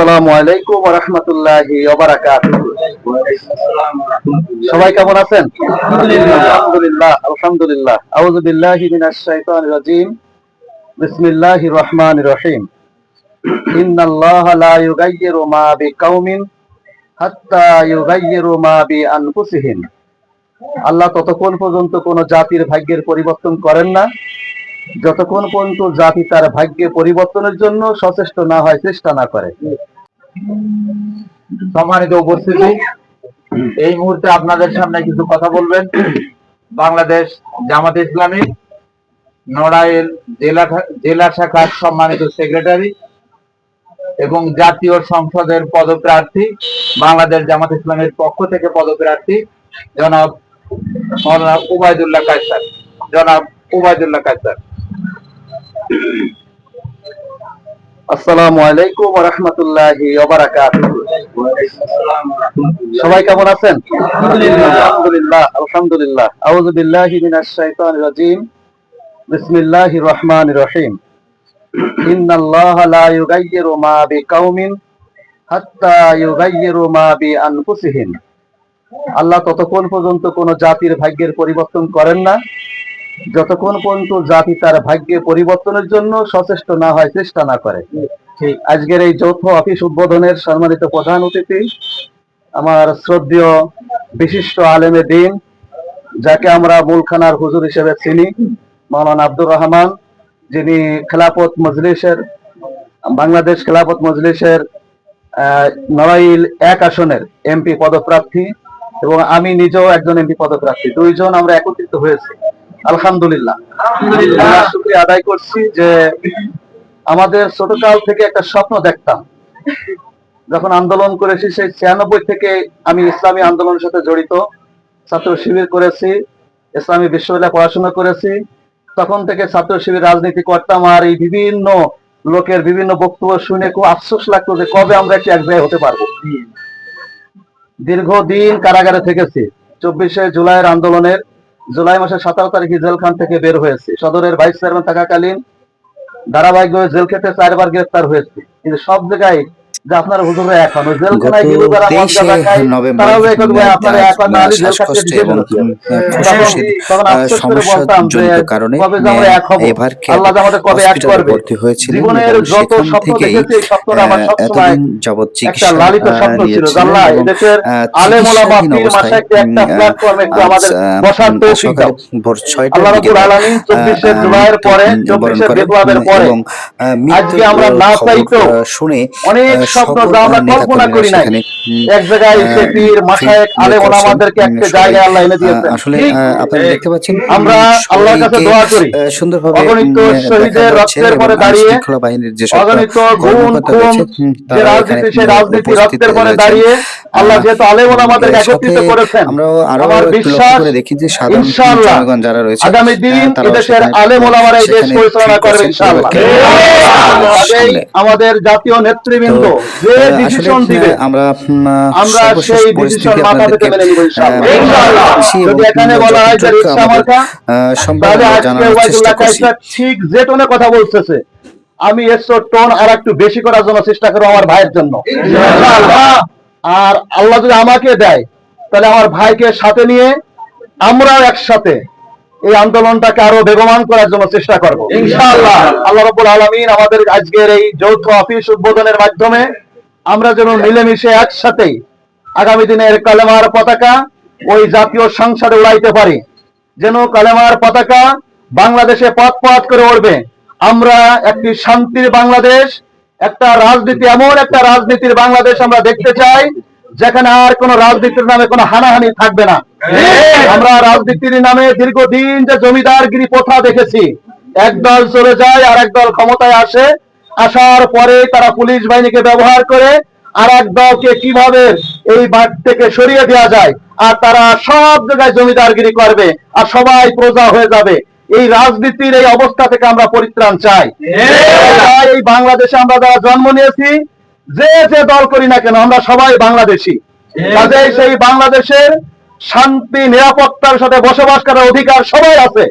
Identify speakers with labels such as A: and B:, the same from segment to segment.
A: আসসালামু আলাইকুম ওয়া রাহমাতুল্লাহি ওয়া বারাকাতুহু সবাই কেমন আছেন? আলহামদুলিল্লাহ। আলহামদুলিল্লাহ মিনাশ শাইতানির রাজিম। বিসমিল্লাহির রহমানির রহিম। ইন্নাল্লাহা লা ইউগাইয়িরু মা বিকাউমিন হাত্তা ইউগাইয়িরু মা বিআনফুসিহিম আল্লাহ ততক্ষণ পর্যন্ত কোন জাতির ভাগ্যের পরিবর্তন করেন না। যতক্ষণ পর্যন্ত জাতি তার ভাগ্যে পরিবর্তনের জন্য সচেষ্ট না হয়, চেষ্টা না করে।
B: সম্মানিত উপস্থিতি, এই মুহূর্তে আপনাদের সামনে কিছু কথা বলবেন। বাংলাদেশ জামাত ইসলামী, নড়াইল জেলা জেলা শাখার সম্মানিত সেক্রেটারি এবং জাতীয় সংসদের পদপ্রার্থী, বাংলাদেশ জামাত ইসলামের পক্ষ থেকে পদপ্রার্থী, জনাব উবায়দুল্লাহ কায়সার। জনাব উবায়দুল্লাহ কায়সার।
A: আসসালামু আলাইকুম রাহমাতুল্লাহি সবাই কেমন আছেন? আলহামদুলিল্লাহ। আলহামদুলিল্লাহ আউযু বিল্লাহি মিনাশ শাইতানির রাজিম। বিসমিল্লাহির রহমানির রহিম। ইন্নাল্লাহা লা ইউগাইয়িরু মা বিকাউমিন হাত্তা ইউগাইয়িরু মা বিআনফুসিহিম আল্লাহ ততক্ষণ পর্যন্ত কোন জাতির ভাগ্যের পরিবর্তন করেন না। যতক্ষণ পর্যন্ত জাতি তার ভাগ্যে পরিবর্তনের জন্য সচেষ্ট না হয় চেষ্টা না করে। আজকের এই যৌথ অফিস উদ্বোধনের সম্মানিত প্রধান অতিথি আমার শ্রদ্ধেয় বিশিষ্ট আলেমে দিন যাকে আমরা মূলখানার হুজুর হিসেবে চিনি মৌলানা আব্দুর রহমান যিনি খেলাপত মজলিসের বাংলাদেশ খেলাপত মজলিসের নড়াইল এক আসনের এমপি পদপ্রার্থী এবং আমি নিজেও একজন এমপি পদপ্রার্থী। দুইজন আমরা একত্রিত হয়েছি। আলহামদুলিল্লাহ। আল্লাহর আদায় করছি যে আমাদের ছোটকাল থেকে একটা স্বপ্ন দেখতাম। যখন আন্দোলন করেছি সেই ছিয়ানব্বই থেকে আমি ইসলামী আন্দোলনের সাথে জড়িত। ছাত্র শিবির করেছি ইসলামী বিশ্ববিদ্যালয়ে পড়াশোনা করেছি। তখন থেকে ছাত্র শিবির রাজনীতি করতাম আর এই বিভিন্ন লোকের বিভিন্ন বক্তব্য শুনে খুব আফসোস লাগতো যে কবে আমরা একটি এক জায়গায় হতে পারব। দীর্ঘদিন কারাগারে থেকেছি। চব্বিশে জুলাইয়ের আন্দোলনের জুলাই মাসের সতেরো তারিখে জেলখান থেকে বের হয়েছে। সদরের ভাইস চেয়ারম্যান থাকাকালীন ধারাবাহিকভাবে জেল খেতে চারবার গ্রেফতার হয়েছে। কিন্তু সব জায়গায় যে আপনার হুজুরে এখন ওই জেলখানায়
C: গত
A: যারা মদ
C: তেইশে
A: গাঁজা খায়,
C: নভেম্বর
A: তারাও এখন ভাই আপনারা এখন না হলে জেল দিল।
C: উম,
A: তখন-
C: ফুসফুসের
A: তখন
C: আহ,
A: আফসোস করে বলতাম যে
C: কারণে
A: কবে আমরা এক হব? আল্লাহ আমাদের কবে এক করবে? জীবনের যত স্বপ্ন দেখেছি এই স্বপ্নটা আমার সবসময় একটা
C: চিকিৎসা
A: লালিত স্বপ্ন ছিল
C: এবং,
A: এদেশের আলেম ওলামা পীর মাশাইখকে একটা প্ল্যাটফর্মে একটু আমাদের বসার তৌফিক দাও আল্লাহ রাব্বুল আলামিন 24
C: আহ,
A: জুলাইয়ের পরে 24
C: করেন
A: বিপ্লবের পরে আজকে আমরা না
C: আহ, শুনে
A: অনেক স্বপ্ন যা আমরা কল্পনা করি নাই এক জায়গায় এসে
C: আহ,
A: পীর মাশায়েখ
C: ফিরে
A: আলেম ওলামাদেরকে একটা জায়গায় আল্লাহ এনে দিয়েছেন
C: আসলে? আপনারা দেখতে পাচ্ছেন
A: আমরা আল্লাহর কাছে দোয়া করি।
C: সুন্দরভাবে
A: অগণিত শহীদের রক্তের পরে দাঁড়িয়ে
C: বাহিনীর যে
A: অগণিত গুণ খুন যে রাজনীতি সেই রাজনীতি রক্তের পরে দাঁড়িয়ে আল্লাহ যেহেতু আলেম একত্রিত করেছেন
C: আমরা আরও
A: আমার বিশ্বাস
C: করে দেখি যে সাধারণ
A: ইনশাআল্লাহ
C: জনগণ যারা রয়েছে
A: আগামী দিন এদেশের
C: সেখানে-
A: আলেম ওলামারা এই দেশ পরিচালনা করবে ইনশাআল্লাহ। আমাদের জাতীয় নেতৃবৃন্দ যে ডিসিশন দিবে।
C: আমরা
A: আমরা সেই ডিসিশন মাথা পেতে মেনে নিব ইনশাআল্লাহ। ইনশাআল্লাহ। যদি এখানে বলা হয় যে রিক্সা মার্কা
C: জানানোর চেষ্টা করছি।
A: ঠিক যে টোনে কথা বলতেছে। আমি এর টোন আর একটু বেশি করার জন্য চেষ্টা করব আমার ভাইয়ের জন্য। আর আল্লাহ যদি আমাকে দেয় তাহলে আমার ভাইকে সাথে নিয়ে আমরাও একসাথে এই আন্দোলনটাকে আরও বেগমান করার জন্য চেষ্টা করব। ইনশাআল্লাহ আল্লাহ রবুল আলমিন আমাদের আজকের এই যৌথ অফিস উদ্বোধনের মাধ্যমে আমরা যেন মিলেমিশে একসাথেই আগামী দিনের কালেমার পতাকা ওই জাতীয় সংসদে উড়াইতে পারি। যেন কালেমার পতাকা বাংলাদেশে পথ পথ করে উঠবে আমরা একটি শান্তির বাংলাদেশ, একটা রাজনীতি, এমন একটা রাজনীতির বাংলাদেশ আমরা দেখতে চাই। যেখানে আর কোন রাজনীতির নামে কোনো হানাহানি থাকবে না। আমরা রাজনীতির নামে দীর্ঘদিন যে জমিদারগিরি প্রথা দেখেছি এক দল চলে যায় আর এক দল ক্ষমতায় আসে আসার পরে তারা পুলিশ বাহিনীকে ব্যবহার করে আর এক দলকে কীভাবে এই বাট থেকে সরিয়ে দেওয়া যায় আর তারা সব জায়গায় জমিদারগিরি করবে আর সবাই প্রজা হয়ে যাবে। এই রাজনীতির এই অবস্থা থেকে আমরা পরিত্রাণ চাই। এই বাংলাদেশে আমরা যারা জন্ম নিয়েছি যে যে দল করি না কেন আমরা সবাই বাংলাদেশি। কাজেই সেই বাংলাদেশের শান্তি নিরাপত্তার সাথে বসবাস করার অধিকার সবাই আছে।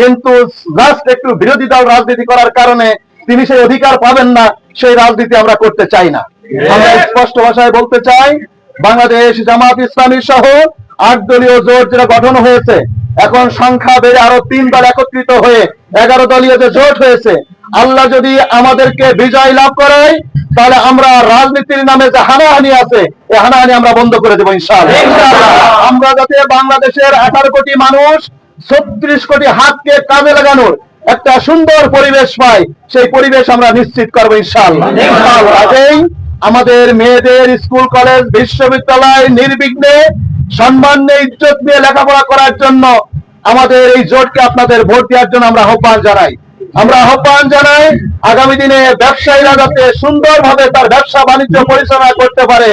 A: কিন্তু জাস্ট একটু বিরোধী দল রাজনীতি করার কারণে তিনি সেই অধিকার পাবেন না সেই রাজনীতি আমরা করতে চাই না। আমরা স্পষ্ট ভাষায় বলতে চাই বাংলাদেশ জামাত ইসলামী সহ আট দলীয় জোট যেটা গঠন হয়েছে এখন সংখ্যা বেড়ে আরও তিন দল একত্রিত হয়ে এগারো দলীয় যে জোট হয়েছে আল্লাহ যদি আমাদেরকে বিজয় লাভ করায় তাহলে আমরা রাজনীতির নামে যে হানাহানি আছে এই হানাহানি আমরা বন্ধ করে দেবো ইনশাআল্লাহ। আমরা যাতে বাংলাদেশের আঠারো কোটি মানুষ ছত্রিশ কোটি হাতকে কাজে লাগানোর একটা সুন্দর পরিবেশ পাই সেই পরিবেশ আমরা নিশ্চিত করব ইনশাআল্লাহ। কাজেই আমাদের মেয়েদের স্কুল কলেজ বিশ্ববিদ্যালয় নির্বিঘ্নে সম্মান নিয়ে ইজ্জত নিয়ে লেখাপড়া করার জন্য আমাদের এই জোটকে আপনাদের ভোট দেওয়ার জন্য আমরা আহ্বান জানাই। আমরা আহ্বান জানাই আগামী দিনে ব্যবসায়ীরা যাতে সুন্দরভাবে তার ব্যবসা বাণিজ্য পরিচালনা করতে পারে,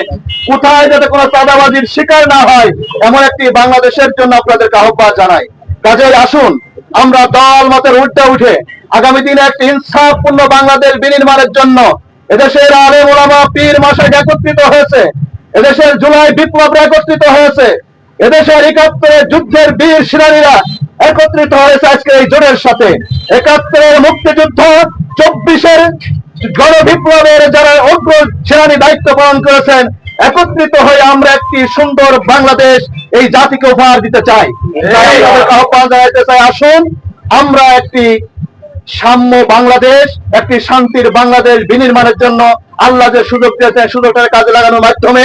A: কোথায় যাতে কোনো চাঁদাবাজির শিকার না হয়, এমন একটি বাংলাদেশের জন্য আপনাদেরকে আহ্বান জানাই। কাজেই আসুন, আমরা দল মতের উঠতে উঠে আগামী দিনে একটি ইনসাফপূর্ণ বাংলাদেশ বিনির্মাণের জন্য এদেশের আলে মোলামা পীর মাসায় একত্রিত হয়েছে, এদেশের জুলাই বিপ্লব একত্রিত হয়েছে, এদেশের একাত্তরের যুদ্ধের বীর সেনানীরা একত্রিত হয়েছে আজকে এই জোরের সাথে। একাত্তরের মুক্তিযুদ্ধ চব্বিশের গণ বিপ্লবের যারা অগ্র সেনানী দায়িত্ব পালন করেছেন একত্রিত হয়ে আমরা একটি সুন্দর বাংলাদেশ এই জাতিকে উপহার দিতে চাই। আহ্বান জানাইতে চাই আসুন আমরা একটি সাম্য বাংলাদেশ একটি শান্তির বাংলাদেশ বিনির্মাণের জন্য আল্লাহ যে সুযোগ দিয়েছেন সুযোগটাকে কাজে লাগানোর মাধ্যমে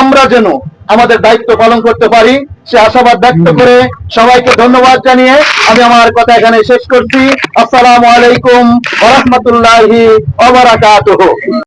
A: আমরা যেন আমাদের দায়িত্ব পালন করতে পারি। সে আশাবাদ ব্যক্ত করে সবাইকে ধন্যবাদ জানিয়ে আমি আমার কথা এখানে শেষ করছি। আসসালামু আলাইকুম ওয়া রাহমাতুল্লাহি ওয়া বারাকাতুহু।